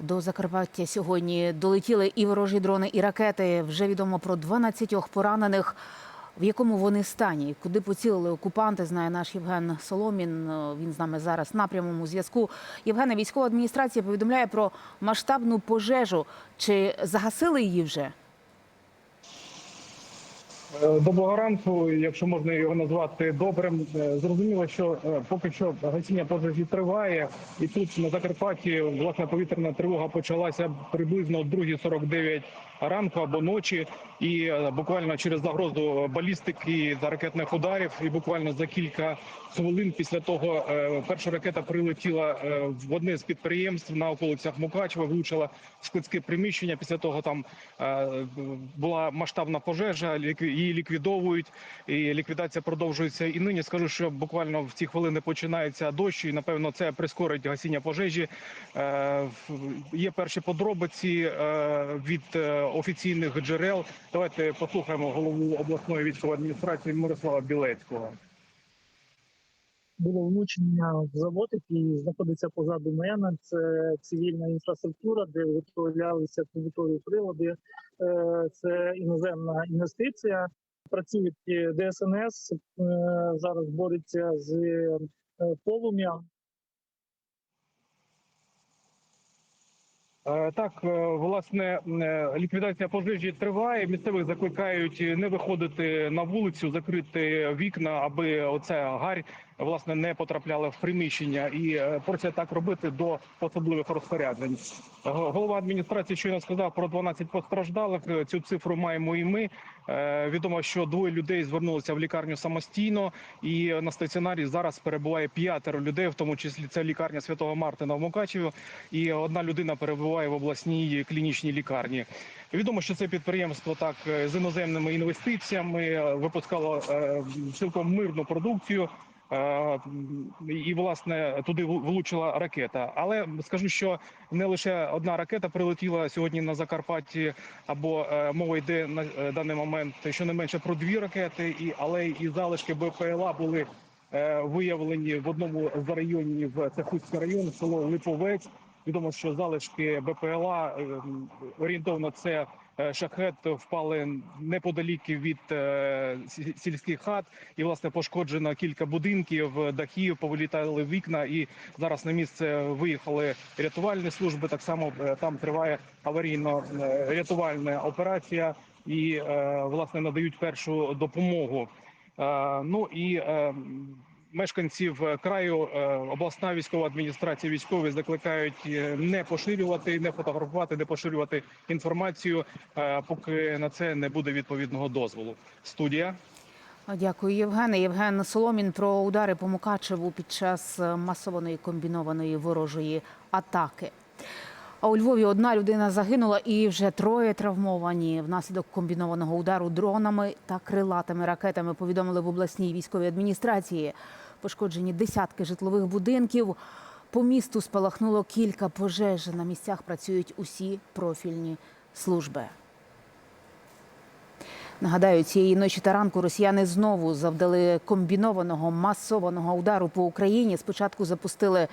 До Закарпаття сьогодні долетіли і ворожі дрони, і ракети. Вже відомо про 12 поранених. В якому вони стані? Куди поцілили окупанти? Знає наш Євген Соломін. Е, Він з нами зараз на прямому зв'язку. Євгена військова адміністрація повідомляє про масштабну пожежу. Чи загасили її вже? Е, Доброго ранку, якщо можна його назвати добрим. Е, Зрозуміло, що е, поки що гасіння пожежі триває, і тут на Закарпатті власне повітряна тривога почалася приблизно о 2.49 ранку або ночі, і буквально через загрозу балістики та ракетних ударів, і буквально за кілька хвилин після того перша ракета прилетіла в одне з підприємств на околицях Мукачева, влучила в складське приміщення. Після того там була масштабна пожежа, лікві- її ліквідовують, і ліквідація продовжується. І нині скажу, що буквально в ці хвилини починається дощ, і напевно це прискорить гасіння пожежі. Е, Є перші подробиці е, від е, офіційних джерел. Давайте послухаємо голову обласної військової адміністрації Мирослава Білецького. було влучення в завод, який знаходиться позаду мене. Це цивільна інфраструктура, де виготовлялися побутові прилади. Е, Це іноземна інвестиція. Працюють ДСНС е, зараз бореться з е, полум'ям. Так, власне, ліквідація пожежі триває. Місцевих закликають не виходити на вулицю, закрити вікна, аби оця гарь власне не потрапляла в приміщення, і е, просять так робити до особливих розпоряджень. Голова адміністрації щойно сказав про 12 постраждалих. Е, Цю цифру маємо і ми. Е, Відомо, що двоє людей звернулися в лікарню самостійно, і на стаціонарі зараз перебуває п'ятеро людей, в тому числі це лікарня Святого Мартина в Мукачеві, і одна людина перебуває в обласній клінічній лікарні. Відомо, що це підприємство так з іноземними інвестиціями випускало цілком мирну продукцію. Е, І власне туди влучила ракета. Але скажу, що не лише одна ракета прилетіла сьогодні на Закарпатті, або е, мова йде на е, даний момент щонайменше про дві ракети, і але і залишки БПЛА були виявлені в одному з районів це Хуцький район, село Липовець. Відомо, що залишки БПЛА орієнтовно це шахет впали неподалік від е, сільських хат, і власне пошкоджено кілька будинків, дахів, повилітали вікна. І зараз на місце виїхали рятувальні служби. Так само е, там триває аварійно-рятувальна операція, і е, власне надають першу допомогу. Е, Ну і е, мешканців краю е, обласна військова адміністрація військові закликають е, не поширювати, не фотографувати, не поширювати інформацію, е, поки на це не буде відповідного дозволу. Студія. Дякую, Євгене. Євген Соломін про удари по Мукачеву під час е, масованої комбінованої ворожої атаки. А у Львові одна людина загинула і вже троє травмовані внаслідок комбінованого удару дронами та крилатими ракетами. Повідомили в обласній військовій адміністрації. Пошкоджені десятки житлових будинків. По місту спалахнуло кілька пожеж. На місцях працюють усі профільні служби. Нагадаю, цієї ночі та ранку росіяни знову завдали комбінованого масованого удару по Україні. Спочатку запустили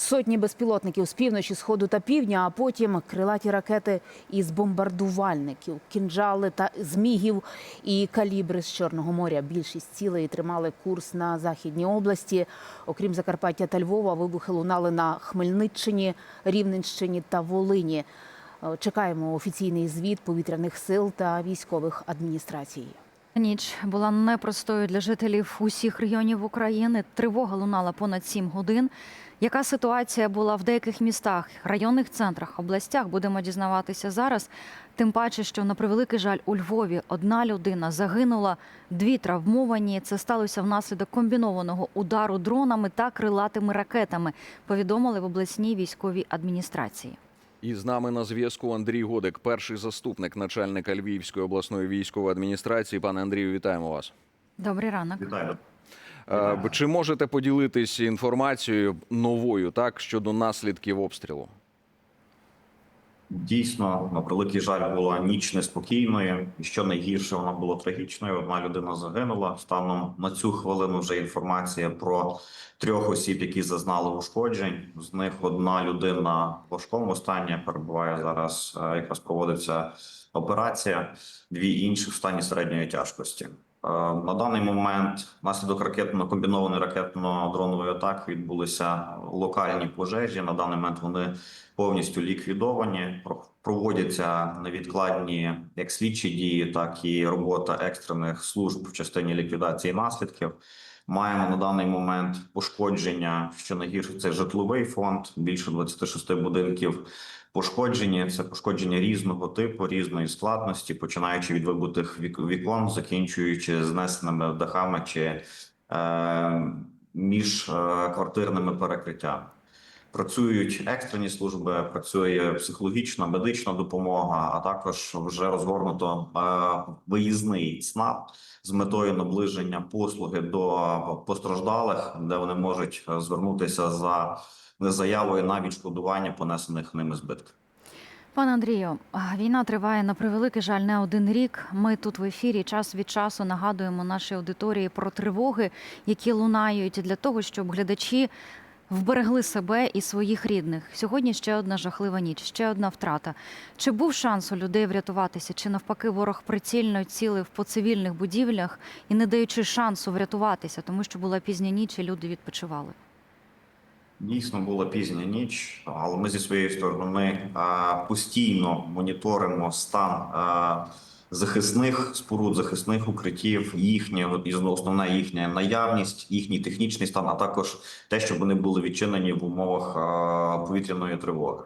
сотні безпілотників з півночі, сходу та півдня, а потім крилаті ракети із бомбардувальників, кінжали та змігів і калібри з Чорного моря. Більшість цілей тримали курс на західній області. Окрім Закарпаття та Львова, вибухи лунали на Хмельниччині, Рівненщині та Волині. Чекаємо офіційний звіт повітряних сил та військових адміністрацій. Ніч була непростою для жителів усіх регіонів України. Тривога лунала понад 7 годин. Яка ситуація була в деяких містах, районних центрах, областях? Будемо дізнаватися зараз. Тим паче, що на превеликий жаль у Львові одна людина загинула, дві травмовані. Це сталося внаслідок комбінованого удару дронами та крилатими ракетами. Повідомили в обласній військовій адміністрації. І з нами на зв'язку Андрій Годик, перший заступник начальника Львівської обласної військової адміністрації. Пане Андрію, вітаємо вас. Добрий ранок. Вітаю. Е, Чи можете поділитись інформацією новою так щодо наслідків обстрілу? Дійсно, на превеликий жаль, була ніч неспокійною. І що найгірше, вона була трагічною. Одна людина загинула. Станом на цю хвилину вже інформація про трьох осіб, які зазнали ушкоджень. З них одна людина в важкому стані перебуває зараз. е, Якраз проводиться операція. Дві інші в стані середньої тяжкості. Е, На даний момент внаслідок ракетно комбінованої ракетно-дронової атаки відбулися локальні пожежі. На даний момент вони повністю ліквідовані. Про- Проводяться невідкладні як слідчі дії, так і робота екстрених служб в частині ліквідації наслідків. Маємо на даний момент пошкодження, що найгірше це житловий фонд. Більше 26 будинків пошкоджені. Це пошкодження різного типу, різної складності, починаючи від вибутих вік- вікон, закінчуючи знесеними дахами чи е, між е, перекриттями. Працюють екстрені служби, працює психологічна, медична допомога, а також вже розгорнуто е, виїзний СНАП з метою наближення послуги до постраждалих, де вони можуть е, звернутися за заявою на відшкодування понесених ними збитків. Пане Андрію, війна триває на превеликий жаль не один рік. Ми тут в ефірі час від часу нагадуємо нашій аудиторії про тривоги, які лунають для того, щоб глядачі вберегли себе і своїх рідних. Сьогодні ще одна жахлива ніч, ще одна втрата. Чи був шанс у людей врятуватися, чи навпаки ворог прицільно цілив по цивільних будівлях і не даючи шансу врятуватися, тому що була пізня ніч і люди відпочивали? Дійсно була пізня ніч, але ми зі своєї сторони постійно моніторимо стан захисних споруд, захисних укриттів, їхнє і основна їхня наявність, їхній технічний стан, а також те, щоб вони були відчинені в умовах повітряної тривоги.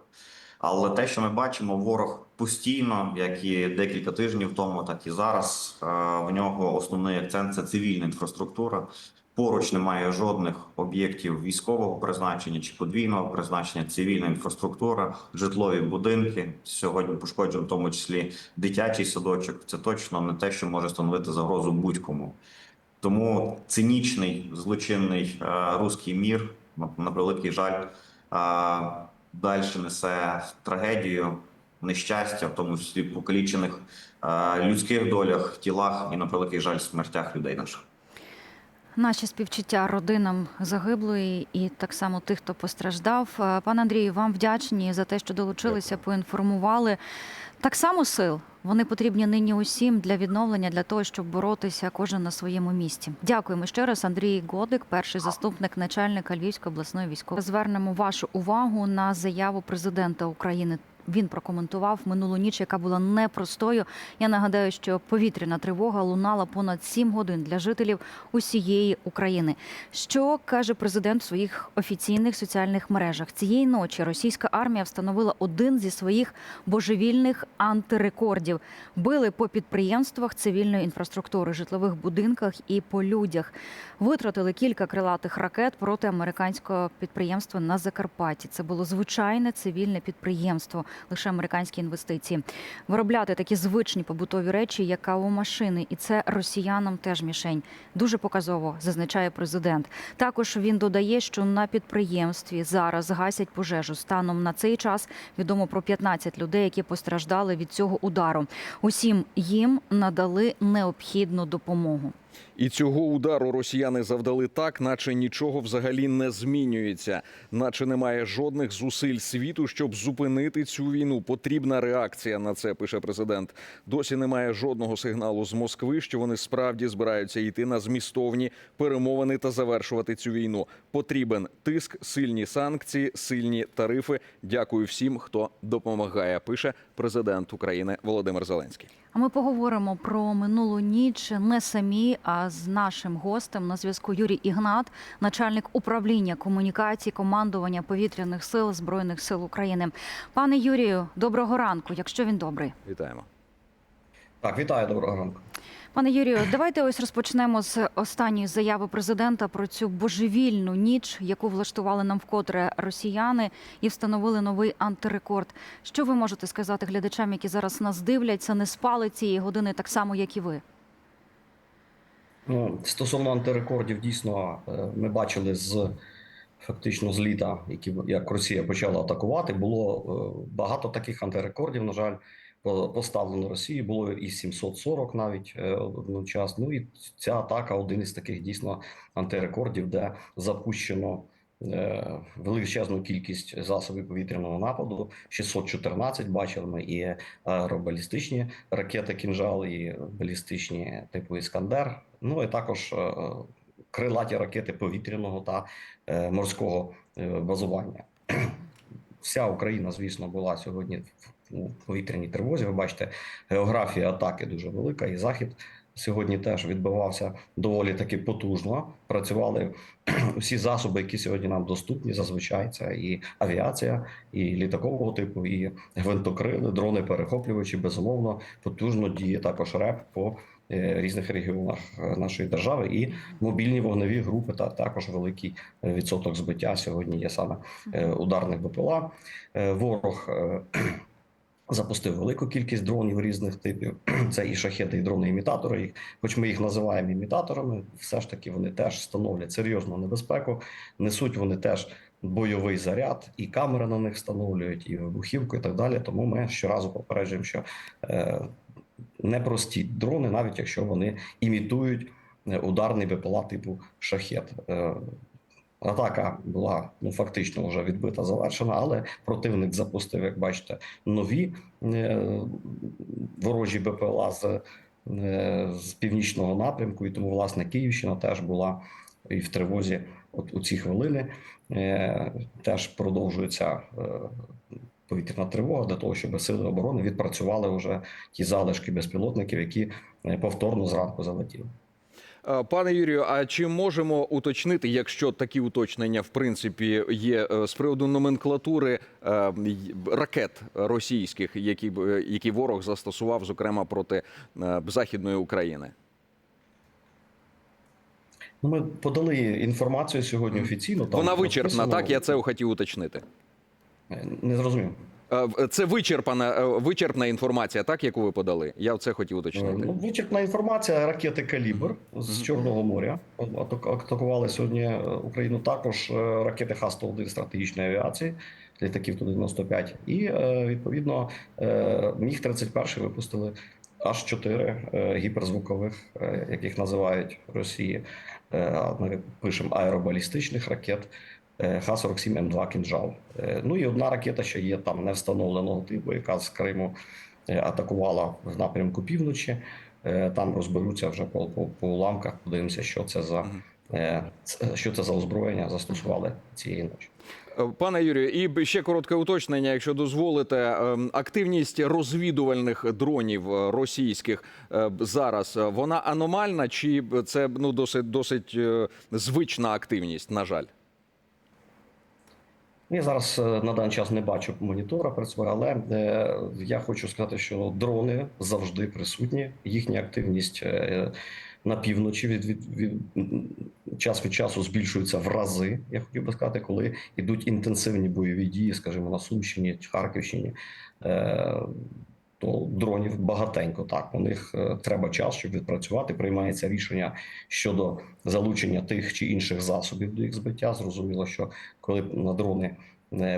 Але те, що ми бачимо, ворог постійно, як і декілька тижнів тому, так і зараз. В нього основний акцент це цивільна інфраструктура. Поруч немає жодних об'єктів військового призначення чи подвійного призначення, цивільна інфраструктура, житлові будинки. Сьогодні пошкоджено в тому числі дитячий садочок. Це точно не те, що може становити загрозу будь-кому. Тому цинічний злочинний е, руський мір на, превеликий жаль е, далі несе трагедію, нещастя, в тому числі покалічених е, людських долях, тілах і на превеликий жаль смертях людей наших. Наші співчуття родинам загиблої і так само тих, хто постраждав. Е, Пане Андрію, вам вдячні за те, що долучилися, поінформували. Так само сил вони потрібні нині усім для відновлення, для того, щоб боротися кожен на своєму місці. Дякуємо ще раз. Андрій Годик, перший заступник начальника Львівської обласної військової. Звернемо вашу увагу на заяву президента України. Він прокоментував минулу ніч, яка була непростою. Я нагадаю, що повітряна тривога лунала понад 7 годин для жителів усієї України. Що каже президент в своїх офіційних соціальних мережах? Цієї ночі російська армія встановила один зі своїх божевільних антирекордів. Били по підприємствах цивільної інфраструктури, житлових будинках і по людях. Витратили кілька крилатих ракет проти американського підприємства на Закарпатті. Це було звичайне цивільне підприємство, лише американські інвестиції. Виробляти такі звичні побутові речі, як кавомашини, і це росіянам теж мішень. Дуже показово зазначає президент. Також він додає, що на підприємстві зараз гасять пожежу. Станом на цей час відомо про 15 людей, які постраждали від цього удару. Усім їм надали необхідну допомогу. І цього удару росіяни завдали так, наче нічого взагалі не змінюється, наче немає жодних зусиль світу, щоб зупинити цю війну. Потрібна реакція на це, пише президент. Досі немає жодного сигналу з Москви, що вони справді збираються йти на змістовні перемовини та завершувати цю війну. Потрібен тиск, сильні санкції, сильні тарифи. Дякую всім, хто допомагає. Пише президент України Володимир Зеленський. А ми поговоримо про минулу ніч не самі, а з нашим гостем на зв'язку Юрій Ігнат, начальник управління комунікації командування повітряних сил збройних сил України. Пане Юрію, доброго ранку, якщо він добрий. Вітаємо. Так, вітаю, доброго ранку. Пане Юрію, давайте ось розпочнемо з останньої заяви президента про цю божевільну ніч, яку влаштували нам вкотре росіяни, і встановили новий антирекорд. Що ви можете сказати глядачам, які зараз нас дивляться, не спали цієї години так само, як і ви? Ну, стосовно антирекордів, дійсно, е, ми бачили з фактично з літа, які як Росія почала атакувати, було е, багато таких антирекордів. На жаль, по- поставлено Росії. Було і 740 навіть е, одночасно. Ну і ця атака один із таких дійсно антирекордів, де запущено. Е, Величезну кількість засобів повітряного нападу 614 бачили ми і аеробалістичні ракети «Кінжал», і балістичні типу Іскандер. Ну і також е, крилаті ракети повітряного та е, морського базування. Вся Україна, звісно, була сьогодні в- повітряній тривозі. Ви бачите, географія атаки дуже велика, і захід сьогодні теж відбивався доволі таки потужно. Працювали усі засоби, які сьогодні нам доступні. Зазвичай це і авіація, і літакового типу, і гвинтокрили, дрони перехоплювачі. Безумовно, потужно діє також РЕП по е, різних регіонах е, нашої держави. І мобільні вогневі групи та також великий е, відсоток збиття сьогодні є саме ударних БПЛА. Ворог запустив велику кількість дронів різних типів. Це і шахеди, і дрони-імітатори. Їх- Хоч ми їх називаємо імітаторами, все ж таки вони теж становлять серйозну небезпеку. Несуть вони теж бойовий заряд, і камери на них встановлюють, і вибухівку, і так далі. Тому ми щоразу попереджуємо, що е, непрості дрони, навіть якщо вони імітують е, ударний БПЛА типу шахет. Е, Атака була ну фактично вже відбита, завершена, але противник запустив, як бачите, нові е, ворожі БПЛА з, е, з північного напрямку. І тому, власне, Київщина теж була і в тривозі. От у ці хвилини е, теж продовжується повітряна тривога для того, щоб сили оборони відпрацювали вже ті залишки безпілотників, які повторно зранку залетіли. Е, Пане Юрію, а чи можемо уточнити, якщо такі уточнення в принципі є е, з приводу номенклатури е, ракет російських, які які ворог застосував, зокрема проти західної України? Ну, ми подали інформацію сьогодні офіційно. там Вона вичерпна, розписано. так я це хотів уточнити. Не зрозумів. Е, в- Це вичерпана е, вичерпна інформація, так яку ви подали. Я це хотів Е, уточнити. Ну, вичерпна інформація. Ракети Калібр з Чорного моря атак- атакували сьогодні е, Україну. Також е, ракети Х-101 стратегічної авіації, літаків Ту-95. І е, відповідно е, міг 31 випустили аж 4 гіперзвукових, е, яких називають Росії. е, Ми пишемо аеробалістичних ракет. Е, Х-47М2 «Кінжал». Е, Ну і одна ракета, що є там не встановленого типу, яка з Криму е, атакувала в напрямку півночі. Там розберуться вже по, по, по уламках. Подивимося, що це за що це за озброєння застосували цієї ночі. Пане Юрію, і ще коротке уточнення, якщо дозволите. Ем, Активність розвідувальних дронів російських зараз вона аномальна, чи це ну досить досить звична активність? На жаль. Я зараз е, на даний час не бачу монітора працює, але е, я хочу сказати, що дрони завжди присутні. Їхня активність е, на півночі від, від, від час від часу збільшується в рази. Я хотів би сказати, коли йдуть інтенсивні бойові дії, скажімо, на Сумщині, Харківщині. То дронів багатенько. Так у них е, треба час, щоб відпрацювати. Приймається рішення щодо залучення тих чи інших засобів до їх збиття. Зрозуміло, що коли на дрони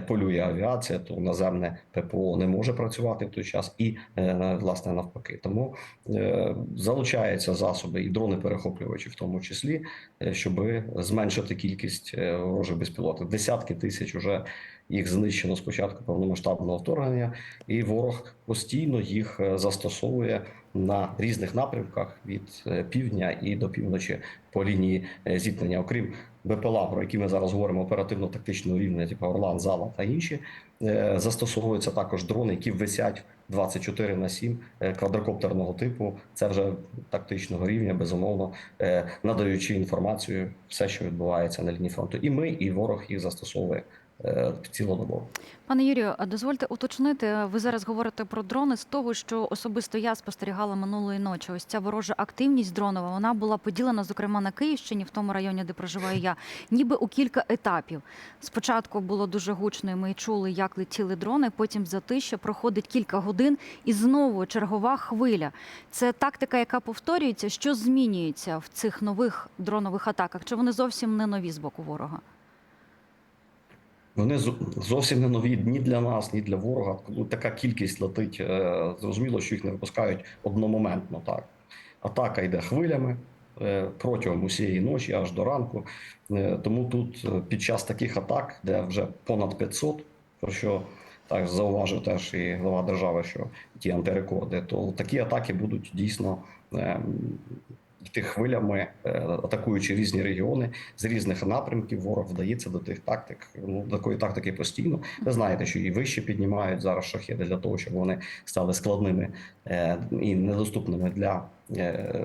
полює авіація, то наземне ППО не може працювати в той час, і е, власне навпаки. Тому е, залучаються засоби і дрони перехоплювачі, в тому числі, е, щоб зменшити кількість ворожих безпілотних. Десятки тисяч уже їх знищено з початку повномасштабного вторгнення, і ворог постійно їх застосовує на різних напрямках від півдня і до півночі по лінії зіткнення, окрім БПЛА, про які ми зараз говоримо оперативно-тактичного рівня, типу Орлан, Зала та інші, е, застосовуються також дрони, які висять 24 на 7 е, квадрокоптерного типу. Це вже тактичного рівня, безумовно, е, надаючи інформацію, все, що відбувається на лінії фронту. І ми, і ворог їх застосовує е, цілодобово. Пане Юрію, дозвольте уточнити. Ви зараз говорите про дрони з того, що особисто я спостерігала минулої ночі. Ось ця ворожа активність дронова вона була поділена, зокрема на Київщині, в тому районі, де проживаю я, ніби у кілька етапів. Спочатку було дуже гучно, і ми чули, як летіли дрони. Потім затища проходить кілька годин, і знову чергова хвиля. Це тактика, яка повторюється. Що змінюється в цих нових дронових атаках? Чи вони зовсім не нові з боку ворога? Вони зовсім не нові ні для нас, ні для ворога. Коли така кількість летить, е, зрозуміло, що їх не випускають одномоментно. Так атака йде хвилями е, протягом усієї ночі, аж до ранку. Е, Тому тут під час таких атак, де вже понад 500, про що так зауважив теж і глава держави, що ті антирекорди, то такі атаки будуть дійсно. Йти хвилями, е, атакуючи різні регіони з різних напрямків, ворог вдається до тих тактик. Ну такої тактики постійно. Ви знаєте, що і вище піднімають зараз шахеди для того, щоб вони стали складними е, і недоступними для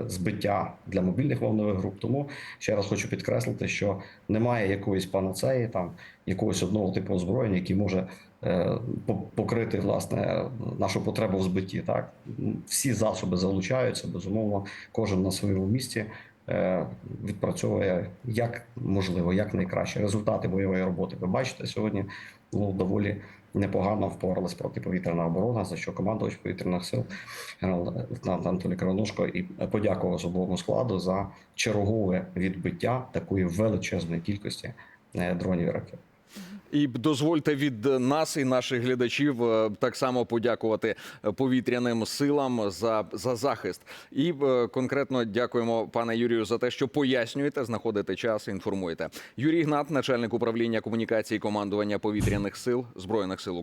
збиття для мобільних вогневих груп. Тому ще раз хочу підкреслити, що немає якоїсь панацеї, там якогось одного типу озброєння, який може е, покрити власне нашу потребу в збитті. Так всі засоби залучаються, безумовно, кожен на своєму місці. е, Відпрацьовує як можливо, як найкраще. Результати бойової роботи ви бачите сьогодні. Ну доволі непогано впоралась протиповітряна оборона, за що командувач повітряних сил генерал-лейтенант Анатолій Кривоножко і подякував особовому складу за чергове відбиття такої величезної кількості е, дронів і ракет. І дозвольте від нас і наших глядачів е, так само подякувати повітряним силам за, за захист. І е, конкретно дякуємо пане Юрію за те, що пояснюєте, знаходите час, інформуєте. Юрій Гнат, начальник управління комунікації командування повітряних сил збройних сил України.